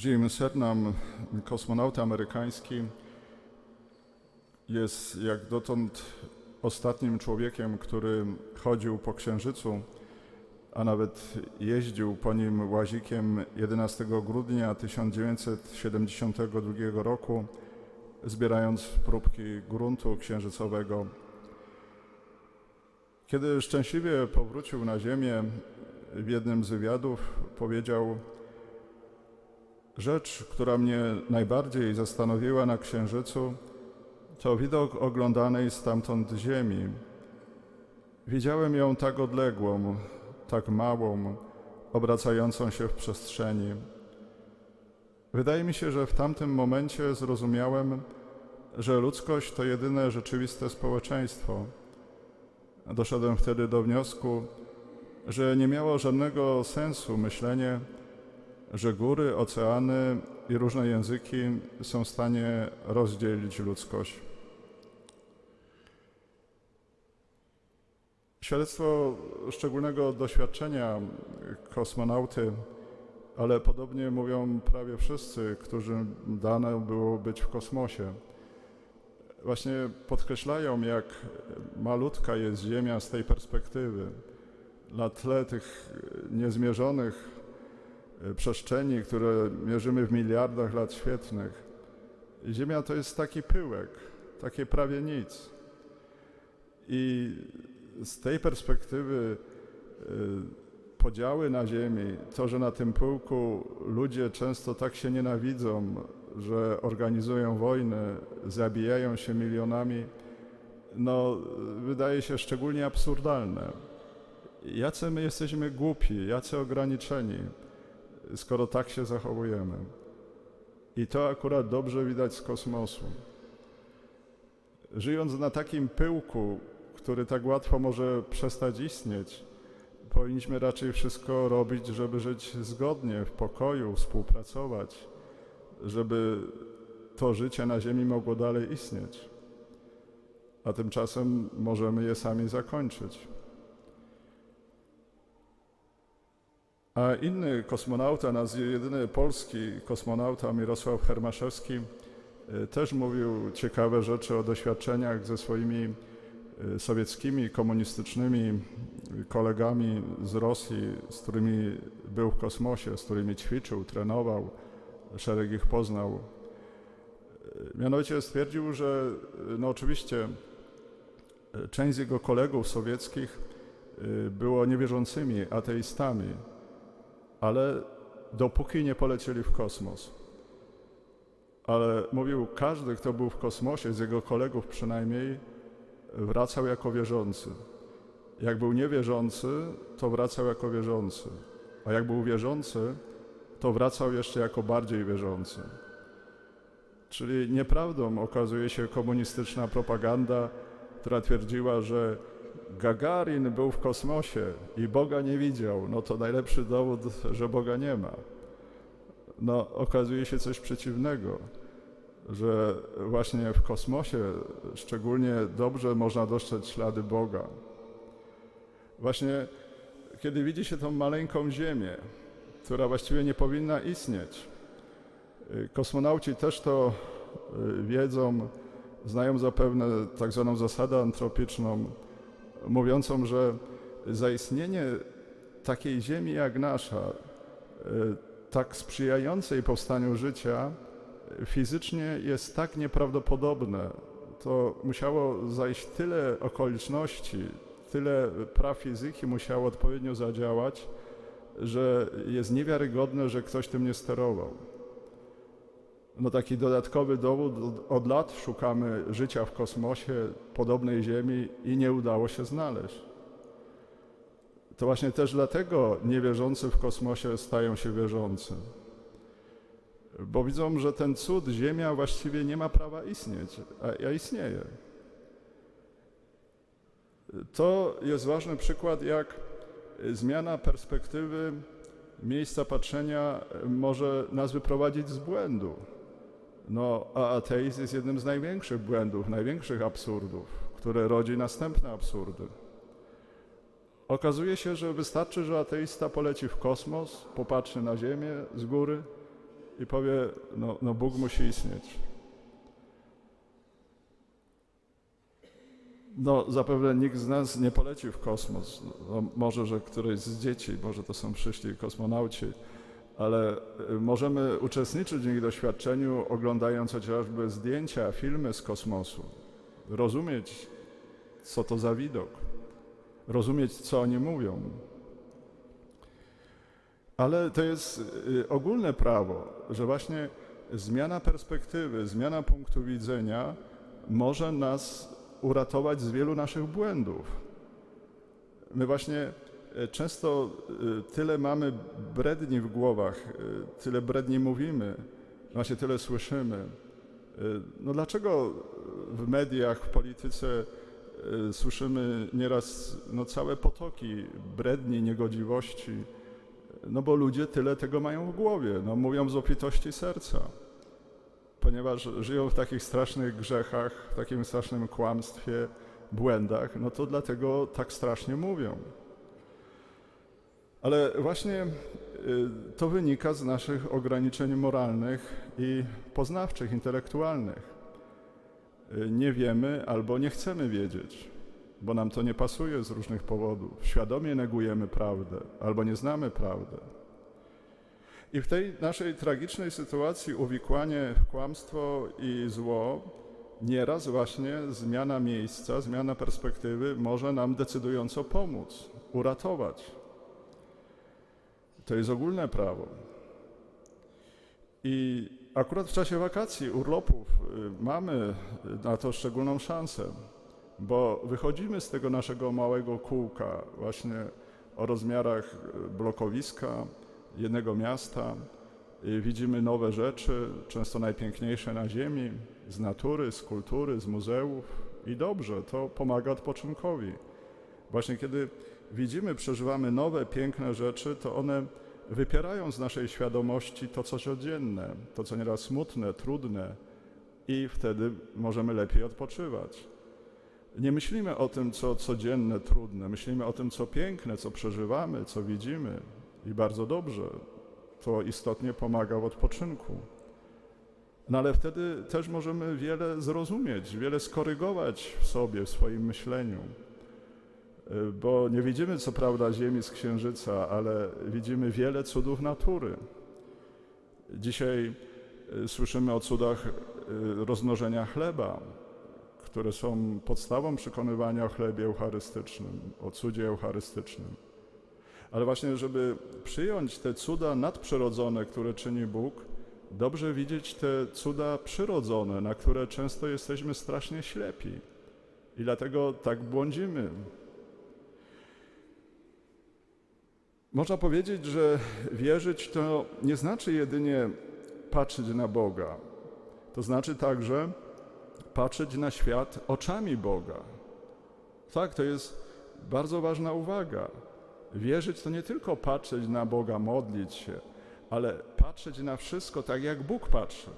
Jim Cernan, kosmonauta amerykański, jest jak dotąd ostatnim człowiekiem, który chodził po Księżycu, a nawet jeździł po nim łazikiem 11 grudnia 1972 roku, zbierając próbki gruntu księżycowego. Kiedy szczęśliwie powrócił na Ziemię, w jednym z wywiadów powiedział: Rzecz, która mnie najbardziej zastanowiła na Księżycu, to widok oglądanej stamtąd Ziemi. Widziałem ją tak odległą, tak małą, obracającą się w przestrzeni. Wydaje mi się, że w tamtym momencie zrozumiałem, że ludzkość to jedyne rzeczywiste społeczeństwo. Doszedłem wtedy do wniosku, że nie miało żadnego sensu myślenie, że góry, oceany i różne języki są w stanie rozdzielić ludzkość. Świadectwo szczególnego doświadczenia kosmonauty, ale podobnie mówią prawie wszyscy, którym dane było być w kosmosie. Właśnie podkreślają, jak malutka jest Ziemia z tej perspektywy. Na tle tych niezmierzonych przestrzeni, które mierzymy w miliardach lat świetlnych. Ziemia to jest taki pyłek, takie prawie nic. I z tej perspektywy y, podziały na Ziemi, to, że na tym pyłku ludzie często tak się nienawidzą, że organizują wojny, zabijają się milionami, no, wydaje się szczególnie absurdalne. Jacy my jesteśmy głupi, jacy ograniczeni skoro tak się zachowujemy. I to akurat dobrze widać z kosmosu. Żyjąc na takim pyłku, który tak łatwo może przestać istnieć, powinniśmy raczej wszystko robić, żeby żyć zgodnie, w pokoju, współpracować, żeby to życie na Ziemi mogło dalej istnieć. A tymczasem możemy je sami zakończyć. A inny kosmonauta, nasz jedyny polski kosmonauta Mirosław Hermaszewski, y, też mówił ciekawe rzeczy o doświadczeniach ze swoimi y, sowieckimi, komunistycznymi kolegami z Rosji, z którymi był w kosmosie, z którymi ćwiczył, trenował, szereg ich poznał. Mianowicie stwierdził, że no oczywiście część z jego kolegów sowieckich było niewierzącymi ateistami, ale dopóki nie polecieli w kosmos. Ale mówił, każdy, kto był w kosmosie, z jego kolegów przynajmniej, wracał jako wierzący. Jak był niewierzący, to wracał jako wierzący. A jak był wierzący, to wracał jeszcze jako bardziej wierzący. Czyli nieprawdą okazuje się komunistyczna propaganda, która twierdziła, że Gagarin był w kosmosie i Boga nie widział, no to najlepszy dowód, że Boga nie ma. No, okazuje się coś przeciwnego, że właśnie w kosmosie szczególnie dobrze można dostrzec ślady Boga. Właśnie kiedy widzi się tą maleńką Ziemię, która właściwie nie powinna istnieć, kosmonauci też to y, wiedzą, znają zapewne tak zwaną zasadę antropiczną, mówiącą, że zaistnienie takiej ziemi jak nasza, e, tak sprzyjającej powstaniu życia, fizycznie jest tak nieprawdopodobne. To musiało zajść tyle okoliczności, tyle praw fizyki musiało odpowiednio zadziałać, że jest niewiarygodne, że ktoś tym nie sterował. No taki dodatkowy dowód, od lat szukamy życia w kosmosie, podobnej Ziemi i nie udało się znaleźć. To właśnie też dlatego niewierzący w kosmosie stają się wierzący. Bo widzą, że ten cud, Ziemia właściwie nie ma prawa istnieć, a, a istnieje. To jest ważny przykład, jak zmiana perspektywy miejsca patrzenia może nas wyprowadzić z błędu. No, a ateizm jest jednym z największych błędów, największych absurdów, które rodzi następne absurdy. Okazuje się, że wystarczy, że ateista poleci w kosmos, popatrzy na Ziemię z góry i powie, no, no Bóg musi istnieć. No, zapewne nikt z nas nie poleci w kosmos. No, może, że któryś z dzieci, może to są przyszli kosmonauci, ale y, możemy uczestniczyć w ich doświadczeniu, oglądając chociażby zdjęcia, filmy z kosmosu, rozumieć, co to za widok, rozumieć, co oni mówią. Ale to jest y, ogólne prawo, że właśnie zmiana perspektywy, zmiana punktu widzenia może nas uratować z wielu naszych błędów. My właśnie często e, tyle mamy bredni w głowach, e, tyle bredni mówimy, właśnie tyle słyszymy. E, No dlaczego w mediach, w polityce e, słyszymy nieraz no, całe potoki bredni, niegodziwości? No bo ludzie tyle tego mają w głowie, no, mówią z obfitości serca ponieważ żyją w takich strasznych grzechach, w takim strasznym kłamstwie, błędach, no to dlatego tak strasznie mówią. Ale właśnie y, to wynika z naszych ograniczeń moralnych i poznawczych, intelektualnych. Y, Nie wiemy albo nie chcemy wiedzieć, bo nam to nie pasuje z różnych powodów. Świadomie negujemy prawdę albo nie znamy prawdy. I w tej naszej tragicznej sytuacji uwikłanie w kłamstwo i zło, nieraz właśnie zmiana miejsca, zmiana perspektywy może nam decydująco pomóc, uratować. To jest ogólne prawo. I akurat w czasie wakacji, urlopów y, mamy na to szczególną szansę, bo wychodzimy z tego naszego małego kółka właśnie o rozmiarach y, blokowiska, jednego miasta. I widzimy nowe rzeczy, często najpiękniejsze na ziemi, z natury, z kultury, z muzeów. I dobrze, to pomaga odpoczynkowi. Właśnie kiedy widzimy, przeżywamy nowe, piękne rzeczy, to one wypierają z naszej świadomości to, co codzienne, to, co nieraz smutne, trudne, i wtedy możemy lepiej odpoczywać. Nie myślimy o tym, co codzienne, trudne, myślimy o tym, co piękne, co przeżywamy, co widzimy, i bardzo dobrze. To istotnie pomaga w odpoczynku. No ale wtedy też możemy wiele zrozumieć, wiele skorygować w sobie, w swoim myśleniu. Y, Bo nie widzimy, co prawda, Ziemi z Księżyca, ale widzimy wiele cudów natury. Dzisiaj y, słyszymy o cudach y, rozmnożenia chleba, które są podstawą przekonywania o chlebie eucharystycznym, o cudzie eucharystycznym. Ale właśnie, żeby przyjąć te cuda nadprzyrodzone, które czyni Bóg, dobrze widzieć te cuda przyrodzone, na które często jesteśmy strasznie ślepi. I dlatego tak błądzimy. Można powiedzieć, że wierzyć to nie znaczy jedynie patrzeć na Boga. To znaczy także patrzeć na świat oczami Boga. Tak, to jest bardzo ważna uwaga. Wierzyć to nie tylko patrzeć na Boga, modlić się, ale patrzeć na wszystko tak, jak Bóg patrzy.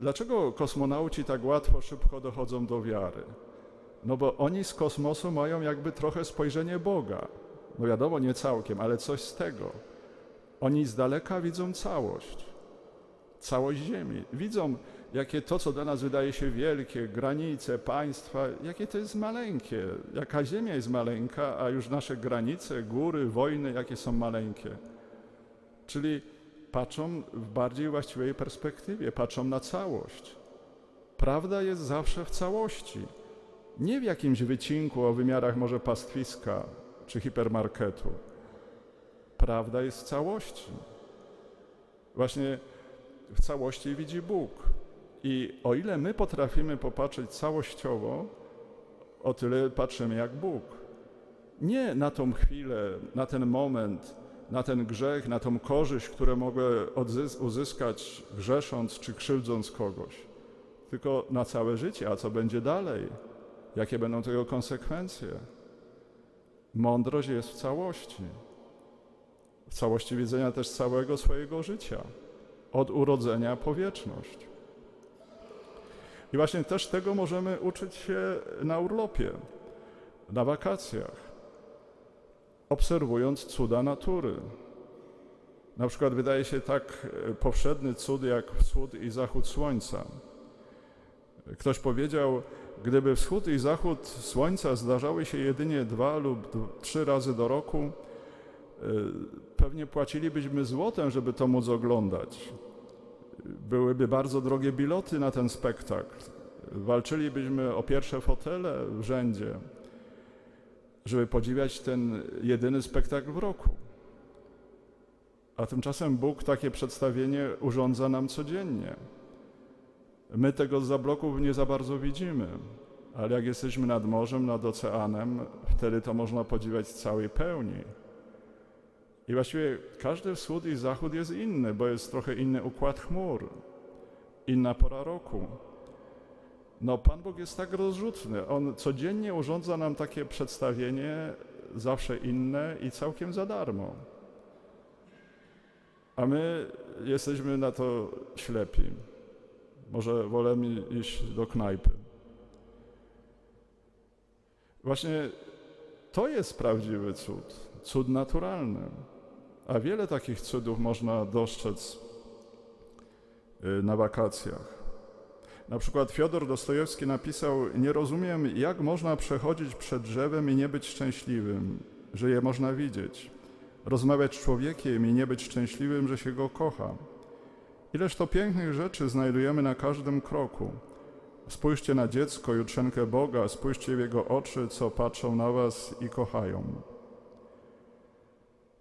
Dlaczego kosmonauci tak łatwo, szybko dochodzą do wiary? No bo oni z kosmosu mają jakby trochę spojrzenie Boga. No wiadomo, nie całkiem, ale coś z tego. Oni z daleka widzą całość, całość Ziemi. Widzą, jakie to, co dla nas wydaje się wielkie, granice, państwa, jakie to jest maleńkie, jaka Ziemia jest maleńka, a już nasze granice, góry, wojny, jakie są maleńkie. Czyli patrzą w bardziej właściwej perspektywie, patrzą na całość. Prawda jest zawsze w całości, nie w jakimś wycinku o wymiarach może pastwiska czy hipermarketu. Prawda jest w całości. Właśnie w całości widzi Bóg. I o ile my potrafimy popatrzeć całościowo, o tyle patrzymy jak Bóg. Nie na tą chwilę, na ten moment, na ten grzech, na tą korzyść, którą mogę uzyskać grzesząc czy krzywdząc kogoś, tylko na całe życie, a co będzie dalej, jakie będą tego konsekwencje. Mądrość jest w całości, w całości widzenia też całego swojego życia, od urodzenia po wieczność. I właśnie też tego możemy uczyć się na urlopie, na wakacjach, obserwując cuda natury. Na przykład wydaje się tak e, powszedny cud jak wschód i zachód słońca. Ktoś powiedział, gdyby wschód i zachód słońca zdarzały się jedynie dwa lub trzy razy do roku, e, pewnie płacilibyśmy złotem, żeby to móc oglądać. Byłyby bardzo drogie biloty na ten spektakl. Walczylibyśmy o pierwsze fotele w rzędzie, żeby podziwiać ten jedyny spektakl w roku. A tymczasem Bóg takie przedstawienie urządza nam codziennie. My tego z bloków nie za bardzo widzimy, ale jak jesteśmy nad morzem, nad oceanem, wtedy to można podziwiać w całej pełni. I właściwie każdy wschód i zachód jest inny, bo jest trochę inny układ chmur, inna pora roku. No, Pan Bóg jest tak rozrzutny. On codziennie urządza nam takie przedstawienie, zawsze inne i całkiem za darmo. A my jesteśmy na to ślepi. Może wolemy iść do knajpy. Właśnie to jest prawdziwy cud, cud naturalny. A wiele takich cudów można dostrzec y, na wakacjach. Na przykład Fiodor Dostojewski napisał: Nie rozumiem, jak można przechodzić przed drzewem i nie być szczęśliwym, że je można widzieć. Rozmawiać z człowiekiem i nie być szczęśliwym, że się go kocha. Ileż to pięknych rzeczy znajdujemy na każdym kroku. Spójrzcie na dziecko, jutrzenkę Boga, spójrzcie w jego oczy, co patrzą na was i kochają.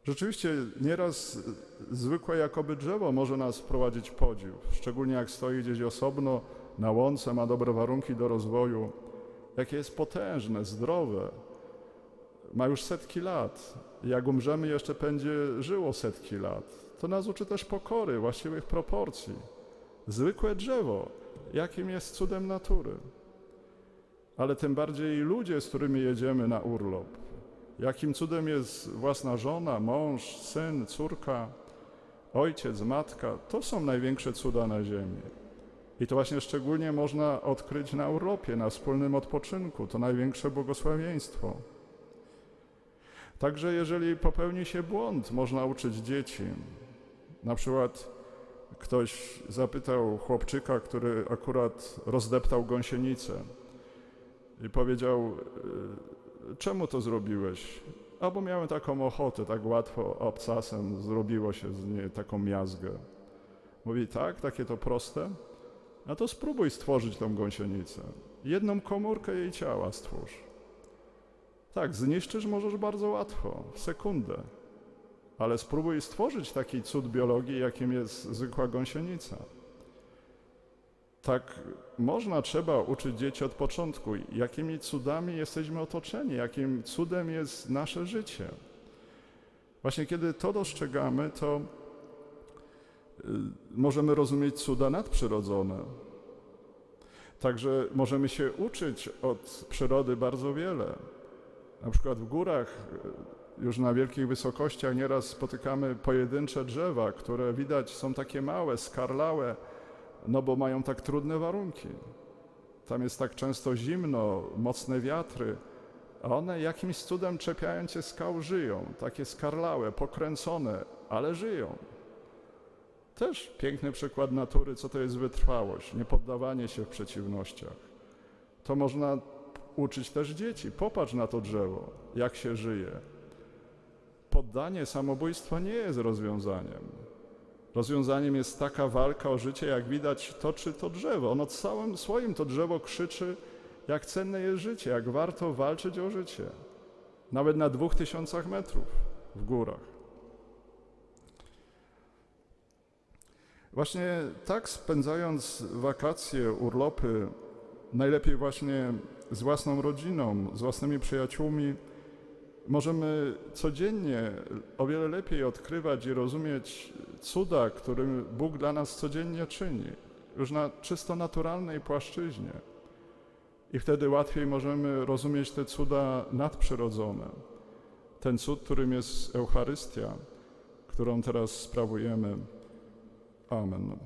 Rzeczywiście nieraz zwykłe jakoby drzewo może nas wprowadzić podziw, szczególnie jak stoi gdzieś osobno na łące, ma dobre warunki do rozwoju, jakie jest potężne, zdrowe, ma już setki lat. Jak umrzemy, jeszcze będzie żyło setki lat. To nas uczy też pokory, właściwych proporcji. Zwykłe drzewo, jakim jest cudem natury. Ale tym bardziej ludzie, z którymi jedziemy na urlop. Jakim cudem jest własna żona, mąż, syn, córka, ojciec, matka. To są największe cuda na ziemi. I to właśnie szczególnie można odkryć na urlopie, na wspólnym odpoczynku. To największe błogosławieństwo. Także jeżeli popełni się błąd, można uczyć dzieci. Na przykład ktoś zapytał chłopczyka, który akurat rozdeptał gąsienicę i powiedział, "Y, czemu to zrobiłeś? A bo miałem taką ochotę, tak łatwo obcasem zrobiło się z niej taką miazgę. Mówi, tak, takie to proste? A to spróbuj stworzyć tą gąsienicę. Jedną komórkę jej ciała stwórz. Tak, zniszczysz możesz bardzo łatwo, w sekundę. Ale spróbuj stworzyć taki cud biologii, jakim jest zwykła gąsienica. Tak można, trzeba uczyć dzieci od początku, jakimi cudami jesteśmy otoczeni, jakim cudem jest nasze życie. Właśnie kiedy to dostrzegamy, to y, możemy rozumieć cuda nadprzyrodzone. Także możemy się uczyć od przyrody bardzo wiele. Na przykład w górach, y, już na wielkich wysokościach, nieraz spotykamy pojedyncze drzewa, które widać są takie małe, skarlałe, no bo mają tak trudne warunki. Tam jest tak często zimno, mocne wiatry, a one jakimś cudem czepiając się skał żyją, takie skarlałe, pokręcone, ale żyją. Też piękny przykład natury, co to jest wytrwałość, niepoddawanie się w przeciwnościach. To można uczyć też dzieci. Popatrz na to drzewo, jak się żyje. Poddanie samobójstwa nie jest rozwiązaniem. Rozwiązaniem jest taka walka o życie, jak widać, toczy to drzewo. Ono całym swoim to drzewo krzyczy, jak cenne jest życie, jak warto walczyć o życie. Nawet na dwóch tysiącach metrów w górach. Właśnie tak spędzając wakacje, urlopy, najlepiej właśnie z własną rodziną, z własnymi przyjaciółmi, możemy codziennie o wiele lepiej odkrywać i rozumieć cuda, które Bóg dla nas codziennie czyni, już na czysto naturalnej płaszczyźnie. I wtedy łatwiej możemy rozumieć te cuda nadprzyrodzone. Ten cud, którym jest Eucharystia, którą teraz sprawujemy. Amen.